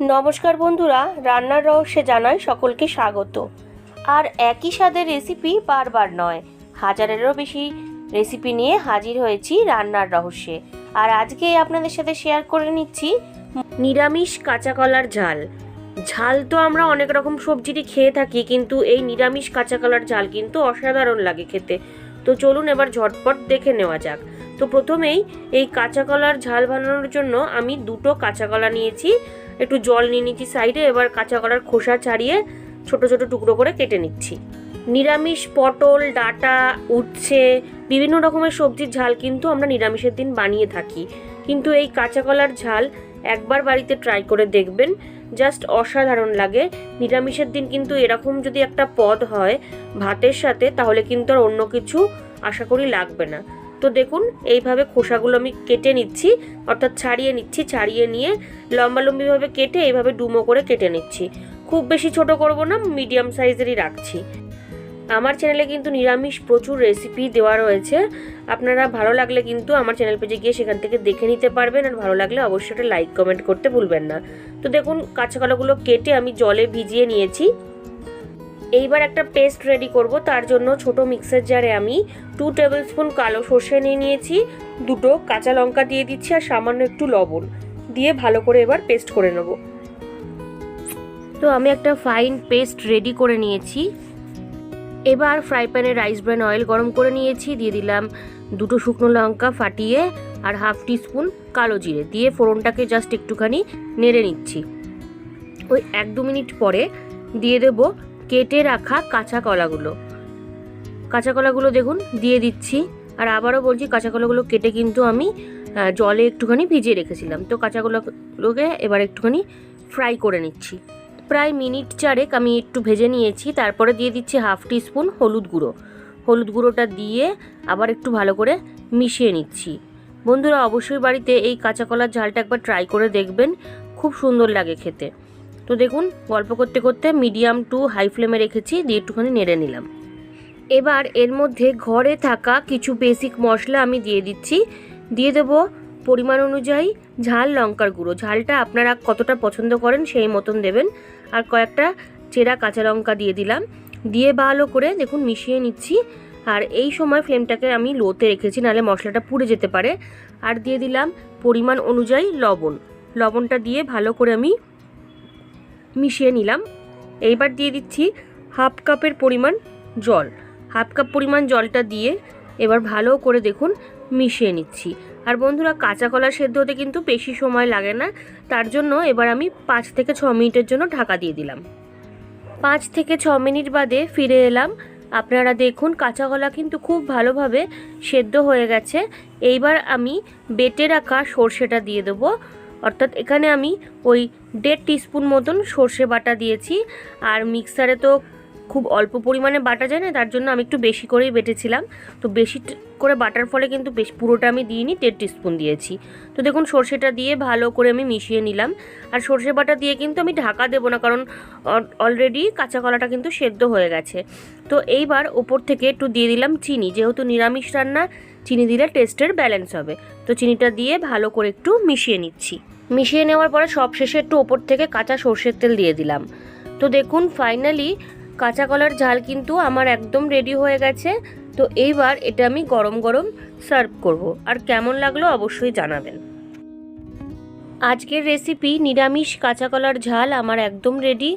নমস্কার বন্ধুরা, রান্নার রহস্যে জানাই সকলকে স্বাগত। আর একই স্বাদের রেসিপি বারবার নয়, হাজারেরও বেশি রেসিপি নিয়ে হাজির হয়েছি রান্নার রহস্যে। আর আজকে আপনাদের সাথে শেয়ার করে নিচ্ছি নিরামিষ কাঁচা কলার ঝাল। ঝাল তো আমরা অনেক রকম সবজিরই খেয়ে থাকি, কিন্তু এই নিরামিষ কাঁচা কলার ঝাল কিন্তু অসাধারণ লাগে খেতে। তো চলুন এবার ঝটপট দেখে নেওয়া যাক। তো প্রথমেই এই কাঁচা কলার ঝাল বানানোর জন্য আমি দুটো কাঁচা কলা নিয়েছি। একটু জল নিয়ে নিচ্ছি সাইডে, এবার কাঁচা কলার খোসা ছাড়িয়ে ছোট ছোট টুকরো করে কেটে নিচ্ছি। নিরামিষ, পটল, ডাটা, উচ্ছে, বিভিন্ন রকমের সবজির ঝাল কিন্তু আমরা নিরামিষের দিন বানিয়ে থাকি। কিন্তু এই কাঁচা কলার ঝাল একবার বাড়িতে ট্রাই করে দেখবেন জাস্ট অসাধারণ লাগে। নিরামিষের দিন কিন্তু এরকম যদি একটা পদ হয় ভাতের সাথে, তাহলে কিন্তু আর অন্য কিছু আশা করি লাগবে না। তো দেখুন, এইভাবে খোসাগুলো আমি কেটে নিচ্ছি, অর্থাৎ ছাড়িয়ে নিচ্ছি, ছাড়িয়ে নিয়ে লম্বালম্বিভাবে কেটে এইভাবে ডুমো করে কেটে নিচ্ছি। খুব বেশি ছোট করব না, মিডিয়াম সাইজেরই রাখছি। আমার চ্যানেলে কিন্তু নিরামিষ প্রচুর রেসিপি দেওয়া রয়েছে। আপনারা ভালো লাগলে কিন্তু আমার চ্যানেল পেজে গিয়ে সেখান থেকে দেখে নিতে পারবেন, আর ভালো লাগলে অবশ্যই লাইক কমেন্ট করতে ভুলবেন না। তো দেখুন, কাঁচা কলাগুলো কেটে আমি জলে ভিজিয়ে নিয়েছি। এইবার একটা পেস্ট রেডি করব। তার জন্য ছোট মিক্সার জারে আমি টু টেবিল স্পুন কালো সর্ষে নিয়ে নিয়েছি, দুটো কাঁচা লঙ্কা দিয়ে দিচ্ছি আর সামান্য একটু লবণ। দিয়ে ভালো করে এবার পেস্ট করে নেব। তো আমি একটা ফাইন পেস্ট রেডি করে নিয়েছি। এবার ফ্রাই প্যানে রাইস ব্র্যান অয়েল গরম করে নিয়েছি, দিয়ে দিলাম দুটো শুকনো লঙ্কা ফাটিয়ে আর হাফ টিস্পুন কালো জিরে। দিয়ে ফোড়নটাকে জাস্ট একটুখানি নেড়ে নিচ্ছি। ওই এক দু মিনিট পরে দিয়ে দেব কেটে রাখা কাঁচা কলাগুলো। কাঁচা কলাগুলো দেখুন, দিয়ে দিচ্ছি। আর আবারও বলছি, কাঁচা কলাগুলো কেটে কিন্তু আমি জলে একটুখানি ভিজিয়ে রেখেছিলাম। তো কাঁচা কলাগুলোকে এবার একটুখানি ফ্রাই করে নিচ্ছি। প্রায় মিনিট চারেক আমি একটু ভেজে নিয়েছি। তারপরে দিয়ে দিচ্ছি হাফ টিস্পুন হলুদ গুঁড়ো। হলুদ গুঁড়োটা দিয়ে আবার একটু ভালো করে মিশিয়ে নিচ্ছি। বন্ধুরা, অবশ্যই বাড়িতে এই কাঁচা কলার ঝালটা একবার ট্রাই করে দেখবেন। খুব সুন্দর লাগে খেতে। তো দেখুন, গল্প করতে করতে মিডিয়াম টু হাই ফ্লেমে রেখেছি, দিয়ে একটুখানি নেড়ে নিলাম। এবার এর মধ্যে ঘরে থাকা কিছু বেসিক মশলা আমি দিয়ে দিচ্ছি। দিয়ে দেব পরিমাণ অনুযায়ী ঝাল লঙ্কার গুঁড়ো। ঝালটা আপনারা কতটা পছন্দ করেন সেই মতন দেবেন। আর কয়েকটা চেরা কাঁচা লঙ্কা দিয়ে দিলাম। দিয়ে ভালো করে দেখুন মিশিয়ে নিচ্ছি। আর এই সময় ফ্লেমটাকে আমি লোতে রেখেছি, নাহলে মশলাটা পুড়ে যেতে পারে। আর দিয়ে দিলাম পরিমাণ অনুযায়ী লবণ। লবণটা দিয়ে ভালো করে আমি মিশিয়ে নিলাম। এইবার দিয়ে দিচ্ছি হাফ কাপের পরিমাণ জল। হাফ কাপ পরিমাণ জলটা দিয়ে এবার ভালো করে দেখুন মিশিয়ে নিচ্ছি। আর বন্ধুরা, কাঁচা কলা সেদ্ধ হতে কিন্তু বেশি সময় লাগে না। তার জন্য এবার আমি পাঁচ থেকে ছ মিনিটের জন্য ঢাকা দিয়ে দিলাম। পাঁচ থেকে ছ মিনিট বাদে ফিরে এলাম। আপনারা দেখুন, কাঁচা কলা কিন্তু খুব ভালোভাবে সেদ্ধ হয়ে গেছে। এইবার আমি বেটে রাখা সর্ষেটা দিয়ে দেবো। অর্থাৎ এখানে আমি ওই দেড় টিস্পুন মতন সর্ষে বাটা দিয়েছি। আর মিক্সারে তো খুব অল্প পরিমাণে বাটা যায় না, তার জন্য আমি একটু বেশি করেই বেটেছিলাম। তো বেশি করে বাটার ফলে কিন্তু বেশ পুরোটা আমি দিইনি, দেড় টিস্পুন দিয়েছি। তো দেখুন, সর্ষেটা দিয়ে ভালো করে আমি মিশিয়ে নিলাম। আর সর্ষে বাটা দিয়ে কিন্তু আমি ঢাকা দেবো না, কারণ অলরেডি কাঁচা কলাটা কিন্তু সেদ্ধ হয়ে গেছে। তো এইবার ওপর থেকে একটু দিয়ে দিলাম চিনি, যেহেতু নিরামিষ রান্না, চিনি দিলে টেস্টের ব্যালেন্স হবে। তো চিনিটা দিয়ে ভালো করে একটু মিশিয়ে নিচ্ছি। মিশিয়ে নেওয়ার পরে সবশেষে একটু ওপর থেকে কাঁচা সর্ষের তেল দিয়ে দিলাম। তো দেখুন ফাইনালি কাঁচা কলার ঝাল কিন্তু আমার একদম রেডি হয়ে গেছে। তো এইবার এটা আমি গরম গরম সার্ভ করব। আর কেমন লাগল অবশ্যই জানাবেন। আজকের রেসিপি নিরামিষ কাঁচা কলার ঝাল আমার একদম রেডি